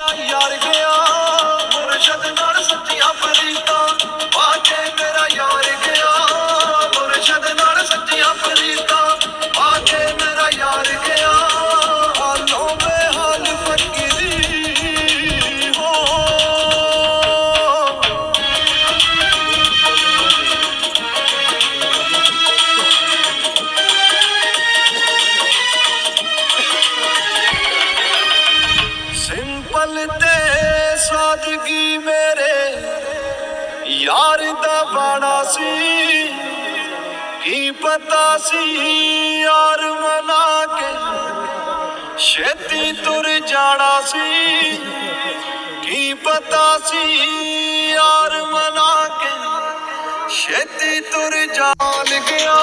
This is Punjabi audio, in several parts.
ਯਾਰ ਯਾਰ ਦਾ ਬਾਣਾ ਸੀ। ਕੀ ਪਤਾ ਸੀ ਯਾਰ ਮਨਾ ਕੇ ਛੇਤੀ ਤੁਰ ਜਾਣਾ ਸੀ। ਕੀ ਪਤਾ ਸੀ ਯਾਰ ਮਨਾ ਕੇ ਛੇਤੀ ਤੁਰ ਜਾਣ ਗਿਆ।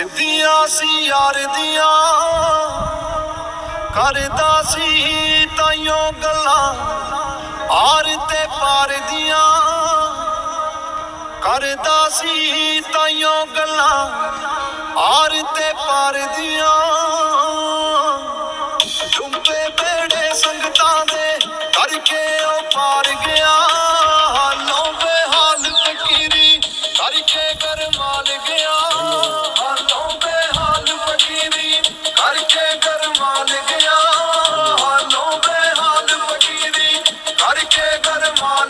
ਸਿੱਧੀਆਂ ਸੀ ਯਾਰ ਦੀਆਂ। ਕਰਦਾ ਸੀ ਤਾਈਓ ਗੱਲਾਂ ਆਰ ਤੇ ਪਾਰ ਦੀਆਂ। ਕਰਦਾ ਸੀ ਤਾਈਓ ਗੱਲਾਂ ਆਰ ਤੇ ਪਾਰ ਦੀਆਂ।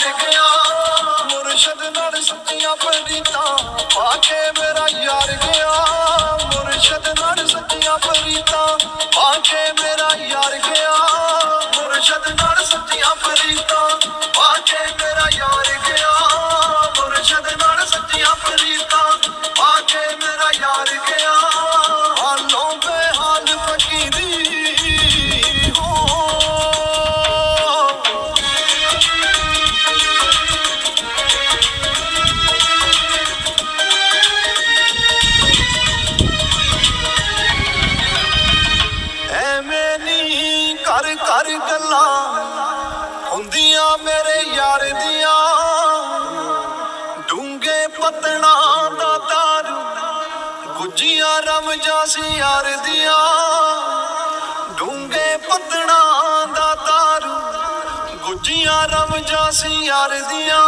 ਗਰਮਾਲ ਗਿਆ ਮੁਰਸ਼ਦ ਨਾਲ ਸੱਚੀਆਂ ਫਰੀਦਾਂ ਪਾ ਕੇ ਮੇਰਾ ਯਾਰ ਗਿਆ। ਮੁਰਸ਼ਦ ਨਾਲ ਸੱਚੀਆਂ ਫਰੀਦਾਂ ਪਾ ਕੇ ਮੇਰਾ ਯਾਰ ਗਿਆ। ਮੁਰਸ਼ਦ ਨਾਲ ਸੱਚੀਆਂ ਫਰੀਦਾਂ ਪਾ ਕੇ ਮੇਰਾ ਯਾਰ ਗਿਆ। ਮੁਰਸ਼ਦ ਨਾਲ ਸੱਚੀਆਂ ਫਰੀਦਾਂ ਪਾ ਕੇ ਮੇਰਾ ਯਾਰ ਗਿਆ। ਸੀ ਯਾਰ ਦੀਆਂ।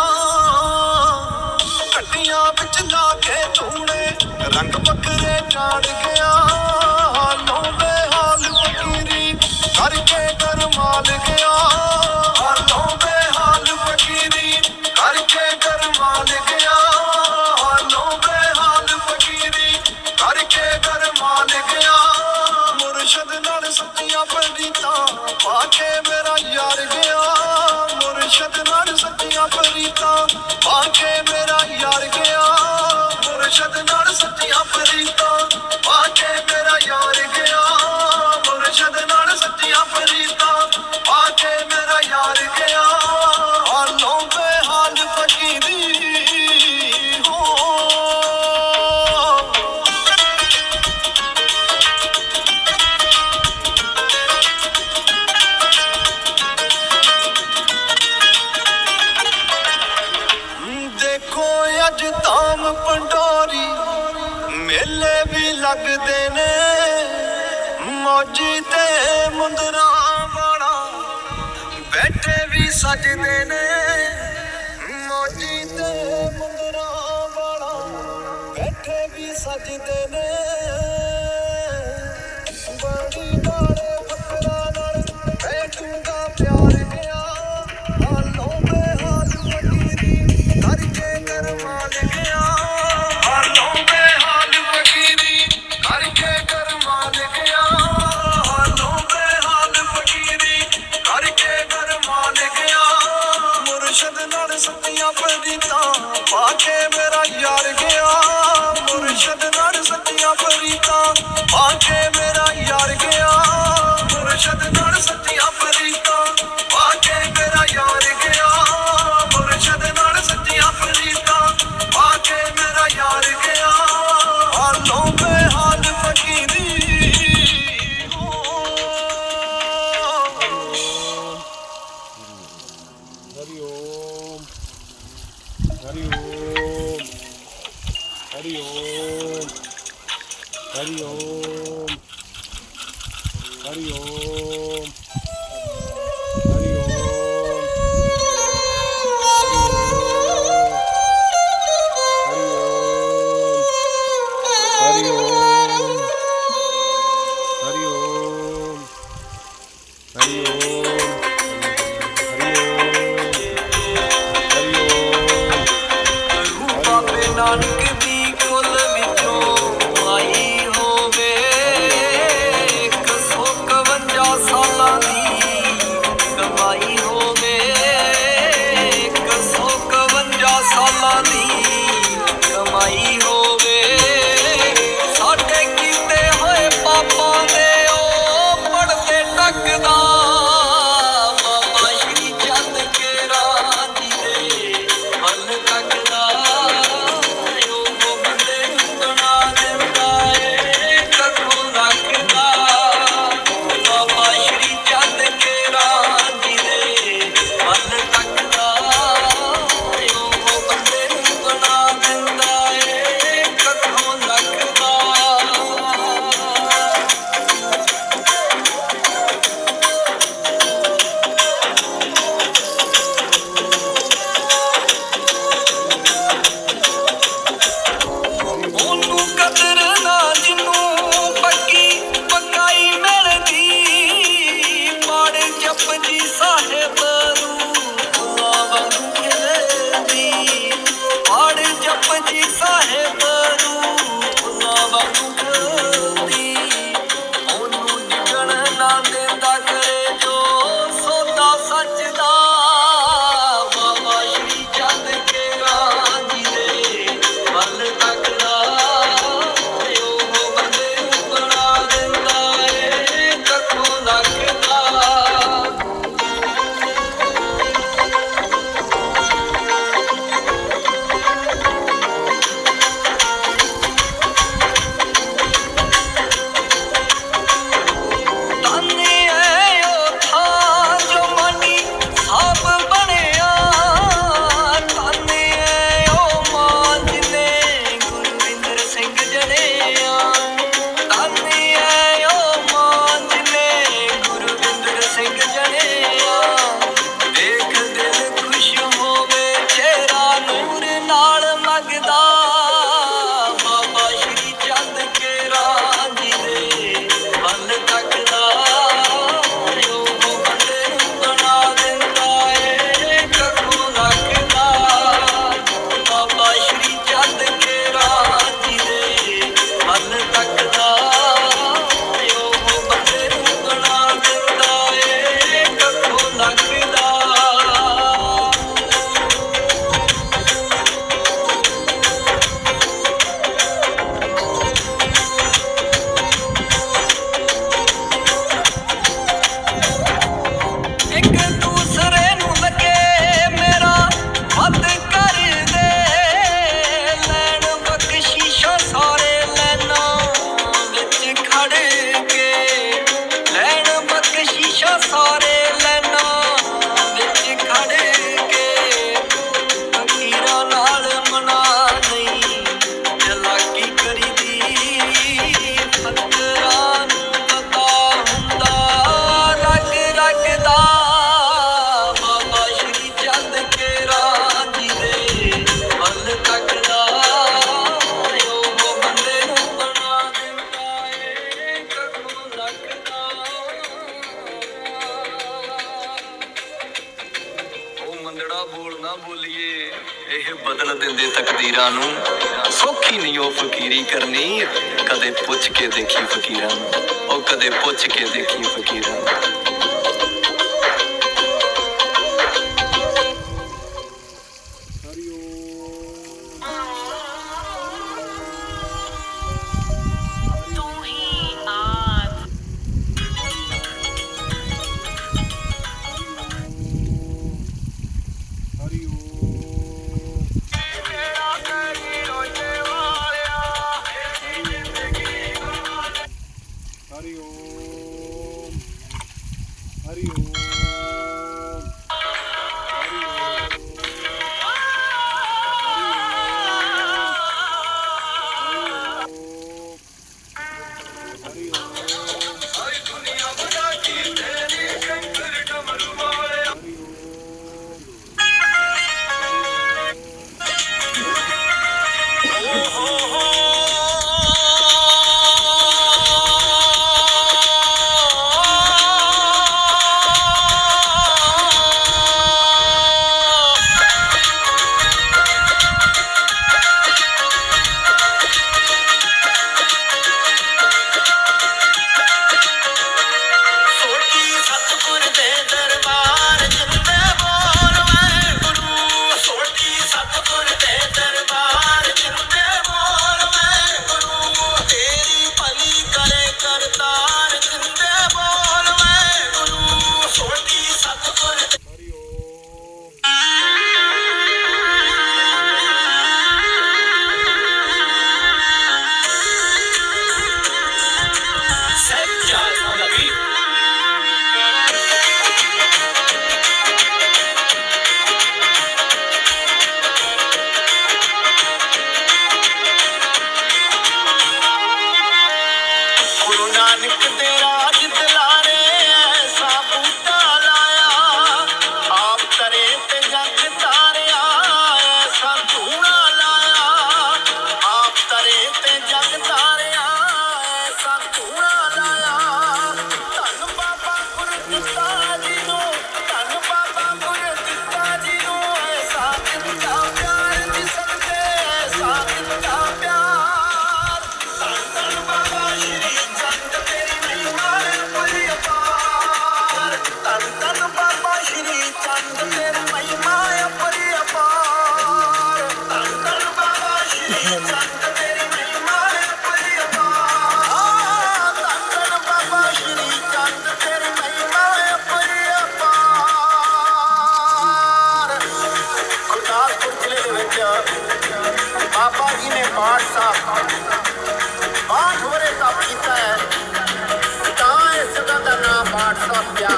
ਕੱਟੀਆਂ ਵਿੱਚ ਲਾ ਕੇ ਧੂਣੇ ਰੰਗ ਬੱਕਰੇ ਚਾੜ ਗਿਆ। ਹਾਲੋਂ ਬੇਹਾਲ ਫਕੀਰੀ ਕਰਕੇ ਗਰਮਾਲ ਗਿਆ। ਹਾਲੋਂ ਬੇਹਾਲ ਫਕੀਰੀ ਕਰਕੇ ਗਰਮਾਲ ਗਿਆ। ਹਾਲੋਂ ਬੇਹਾਲ ਫਕੀਰੀ ਕਰਕੇ ਗਰਮਾਲ ਗਿਆ। ਮੁਰਸ਼ਦ ਨਾਲ ਸੱਚੀਆਂ ਫਰੀਦਾਂ ਪਾ ਕੇ ਮੁਰਸ਼ਦ ਨਾਲ ਸੱਚੀਆਂ ਫਰੀਦਾਂ ਪਾ ਕੇ ਮੇਰਾ ਯਾਰ ਗਿਆ। ਮੁਰਸ਼ਦ ਨਾਲ ਸੱਚੀਆਂ ਫਰੀਦਾਂ ਪਾ ਕੇ ਮੇਰਾ ਯਾਰ ਗਿਆ। ਮੁਰਸ਼ਦ ਨਾਲ ਸੱਚੀਆਂ ਫਰੀਦਾਂ ਪਾ ਕੇ ਮੇਰਾ ਯਾਰ ਗਿਆ। ਬੈਠੇ ਨੇ। ਮੌਜੀ ਤੇ ਮੁੰਦਰਾਂ ਵਾਲਾ ਬੈਠੇ ਵੀ ਸਜਦੇ ਨੇ। ਅਰਸ਼ਦ ਨਾਲ ਸੁੱਤੀਆਂ ਪਰੀਤਾਂ ਪਾ હરિ ઓમ. હરિ ઓમ. હરિ ઓમ. ਫਕੀਰਾਂ ਨੂੰ, ਸੌਖੀ ਨਹੀਂ ਉਹ ਫਕੀਰੀ ਕਰਨੀ। ਕਦੇ ਪੁੱਛ ਕੇ ਦੇਖੀ ਫਕੀਰਾਂ ਨੂੰ, ਉਹ ਕਦੇ ਪੁੱਛ ਕੇ ਦੇਖੀ ਫਕੀਰਾਂ ਨੂੰ। ਨਾਨਕ ਤੇਰਾ